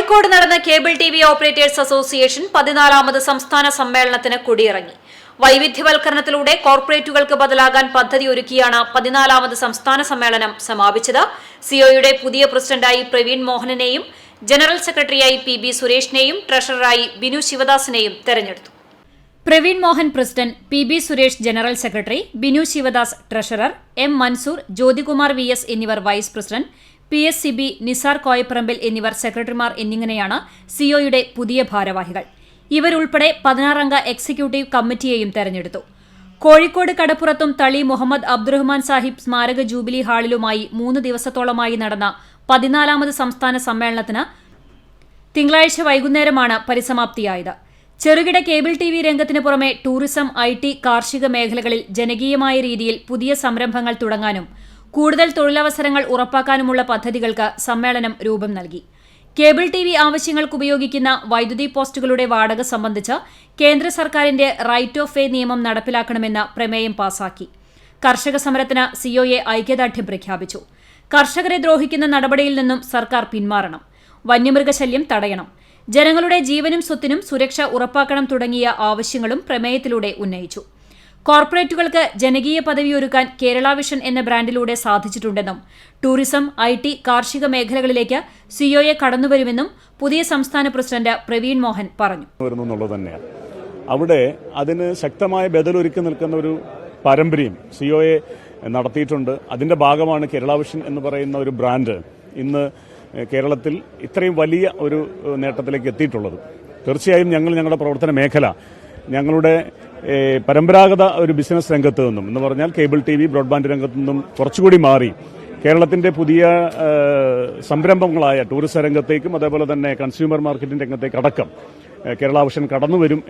കോഴിക്കോട് നടന്ന cable T V operators association പതിനാലാമത് സംസ്ഥാന സമ്മേളനത്തിന് കൊടിയിറങ്ങി. വൈവിധ്യവൽക്കരണത്തിലൂടെ കോർപ്പറേറ്റുകൾക്ക് ബദലാകാൻ പദ്ധതി ഒരുക്കിയാണ് പതിനാലാമത് സംസ്ഥാന സമ്മേളനം സമാപിച്ചത്. സിഒയുടെ പുതിയ പ്രസിഡന്റായി പ്രവീൺ മോഹനനെയും ജനറൽ സെക്രട്ടറിയായി പി ബി സുരേഷിനെയും ട്രഷററായി ബിനു ശിവദാസിനെയും തെരഞ്ഞെടുത്തു. Praveen Mohan president P B Suresh general secretary Binu Shivadas treasurer M Mansoor Jyothikumar V S എന്നിവർ vice president P S C B Nisar Koyapparambil എന്നിവർ സെക്രട്ടറിമാർ എന്നിങ്ങനെയാണ് സിഒയുടെ പുതിയ ഭാരവാഹികൾ. ഇവരുൾപ്പെടെ പതിനാറംഗ എക്സിക്യൂട്ടീവ് കമ്മിറ്റിയെയും തെരഞ്ഞെടുത്തു. കോഴിക്കോട് കടപ്പുറത്തും തളി മുഹമ്മദ് അബ്ദുറഹ്മാൻ സാഹിബ് സ്മാരക ജൂബിലി ഹാളിലുമായി മൂന്ന് ദിവസത്തോളമായി നടന്ന പതിനാലാമത് സംസ്ഥാന സമ്മേളനത്തിന് തിങ്കളാഴ്ച വൈകുന്നേരമാണ് പരിസമാപ്തിയായത്. ചെറുകിട കേബിൾ ടി വി രംഗത്തിന് പുറമെ ടൂറിസം ഐ ടി കാർഷിക മേഖലകളിൽ ജനകീയമായ രീതിയിൽ പുതിയ സംരംഭങ്ങൾ തുടങ്ങാനും കൂടുതൽ തൊഴിലവസരങ്ങൾ ഉറപ്പാക്കാനുമുള്ള പദ്ധതികൾക്ക് സമ്മേളനം രൂപം നൽകി. കേബിൾ ടി വി ആവശ്യങ്ങൾക്ക് ഉപയോഗിക്കുന്ന വൈദ്യുതി പോസ്റ്റുകളുടെ വാടക സംബന്ധിച്ച് കേന്ദ്ര സർക്കാരിന്റെ റൈറ്റ് ഓഫ് വേ നിയമം നടപ്പിലാക്കണമെന്ന് പ്രമേയം പാസാക്കി. കർഷക സമരത്തിന് സിഒയെ ഐക്യദാർഢ്യം പ്രഖ്യാപിച്ചു. കർഷകരെ ദ്രോഹിക്കുന്ന നടപടിയിൽ നിന്നും സർക്കാർ പിന്മാറണം. വന്യമൃഗശല്യം തടയണം. ജനങ്ങളുടെ ജീവനും സ്വത്തിനും സുരക്ഷ ഉറപ്പാക്കണം തുടങ്ങിയ ആവശ്യങ്ങളും പ്രമേയത്തിലൂടെ ഉന്നയിച്ചു. കോർപ്പറേറ്റുകൾക്ക് ജനകീയ പദവി ഒരുക്കാൻ കേരള വിഷൻ എന്ന ബ്രാൻഡിലൂടെ സാധിച്ചിട്ടുണ്ടെന്നും ടൂറിസം ഐ ടി കാർഷിക മേഖലകളിലേക്ക് സിഒയെ കടന്നുവരുമെന്നും പുതിയ സംസ്ഥാന പ്രസിഡന്റ് പ്രവീൺ മോഹൻ പറഞ്ഞു. അവിടെ അതിന് ശക്തമായ ബദലൊരുക്കി നിൽക്കുന്ന ഒരു പാരമ്പര്യം സിഒയെ നടത്തിയിട്ടുണ്ട്. അതിന്റെ ഭാഗമാണ് കേരള വിഷൻ എന്ന് പറയുന്ന ഒരു ബ്രാൻഡ്. ഇന്ന് കേരളത്തിൽ ഇത്രയും വലിയ ഒരു നേട്ടത്തിലേക്ക് എത്തിയിട്ടുള്ളത്. തീർച്ചയായും ഞങ്ങൾ ഞങ്ങളുടെ പ്രവർത്തന മേഖല ഞങ്ങളുടെ പരമ്പരാഗത ഒരു ബിസിനസ് രംഗത്ത് നിന്നും എന്ന് പറഞ്ഞാൽ കേബിൾ ടി വി ബ്രോഡ്ബാൻഡ് രംഗത്തു നിന്നും കുറച്ചുകൂടി മാറി കേരളത്തിന്റെ പുതിയ സംരംഭങ്ങളായ ടൂറിസ്റ്റ് രംഗത്തേക്കും അതേപോലെ തന്നെ കൺസ്യൂമർ മാർക്കറ്റിംഗ് രംഗത്തേക്ക് അടക്കം കേരളാവശൻ കടന്നുവരും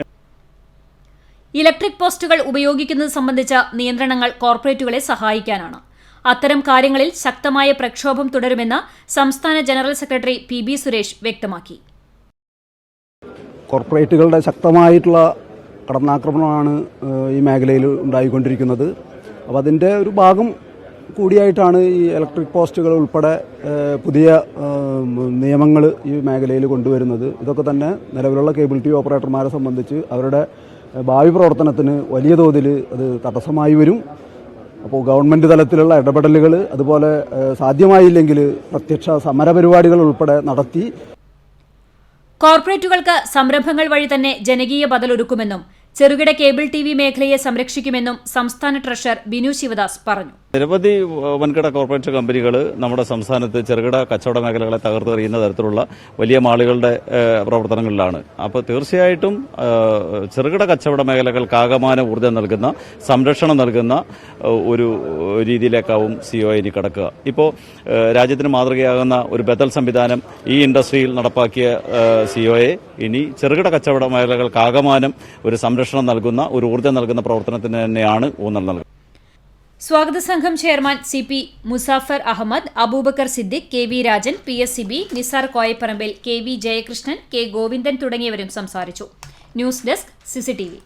ഇലക്ട്രിക് പോസ്റ്റുകൾ ഉപയോഗിക്കുന്നത് സംബന്ധിച്ച നിയന്ത്രണങ്ങൾ കോർപ്പറേറ്റുകളെ സഹായിക്കാനാണ്. അത്തരം കാര്യങ്ങളിൽ ശക്തമായ പ്രക്ഷോഭം തുടരുമെന്ന് സംസ്ഥാന general secretary P B Suresh വ്യക്തമാക്കി. കോർപ്പറേറ്റുകളുടെ ശക്തമായിട്ടുള്ള കടന്നാക്രമണമാണ് ഈ മേഖലയിൽ ഉണ്ടായിക്കൊണ്ടിരിക്കുന്നത്. അപ്പോൾ അതിന്റെ ഒരു ഭാഗം കൂടിയായിട്ടാണ് ഈ ഇലക്ട്രിക് പോസ്റ്റുകൾ ഉൾപ്പെടെ പുതിയ നിയമങ്ങൾ ഈ മേഖലയിൽ കൊണ്ടുവരുന്നത്. ഇതൊക്കെ തന്നെ നിലവിലുള്ള കേബിൾ ടി ഓപ്പറേറ്റർമാരെ സംബന്ധിച്ച് അവരുടെ ഭാവി പ്രവർത്തനത്തിന് വലിയ തോതിൽ അത് തടസ്സമായി വരും. അപ്പോൾ ഗവൺമെന്റ് തലത്തിലുള്ള ഇടപെടലുകൾ അതുപോലെ സാധ്യമായില്ലെങ്കിൽ പ്രത്യക്ഷ സമരപരിപാടികൾ ഉൾപ്പെടെ നടത്തി. കോർപ്പറേറ്റുകൾക്ക് സംരംഭങ്ങൾ വഴി തന്നെ ജനകീയ ബദലൊരുക്കുമെന്നും ചെറുകിട കേബിൾ ടി വി മേഖലയെ സംരക്ഷിക്കുമെന്നും സംസ്ഥാന ട്രഷറർ ബിനു ശിവദാസ് പറഞ്ഞു. നിരവധി വൻകിട കോർപ്പറേറ്റ് കമ്പനികൾ നമ്മുടെ സംസ്ഥാനത്ത് ചെറുകിട കച്ചവട മേഖലകളെ തകർത്തെറിയുന്ന തരത്തിലുള്ള വലിയ മാളുകളുടെ പ്രവർത്തനങ്ങളിലാണ്. അപ്പോൾ തീർച്ചയായിട്ടും ചെറുകിട കച്ചവട മേഖലകൾക്ക് ആകമാന ഊർജം നൽകുന്ന സംരക്ഷണം നൽകുന്ന ഒരു രീതിയിലേക്കാവും സി ഒ ഇനി കടക്കുക. ഇപ്പോൾ രാജ്യത്തിന് മാതൃകയാകുന്ന ഒരു ബദൽ സംവിധാനം ഈ ഇൻഡസ്ട്രിയിൽ നടപ്പാക്കിയ സിഒയെ ഇനി ചെറുകിട കച്ചവട മേഖലകൾക്ക് ആകമാനം ഒരു സംരക്ഷണം നൽകുന്ന ഒരു ഊർജം നൽകുന്ന പ്രവർത്തനത്തിന് തന്നെയാണ് ഊന്നൽ നൽകുന്നത്. സ്വാഗത സംഘം chairman C P Muzafar Ahammed Aboobacker Siddique K V Rajan P S C B Nisar Koyapparambil K V Jayakrishnan K Govindan തുടങ്ങിയവരും സംസാരിച്ചു. News desk CCTV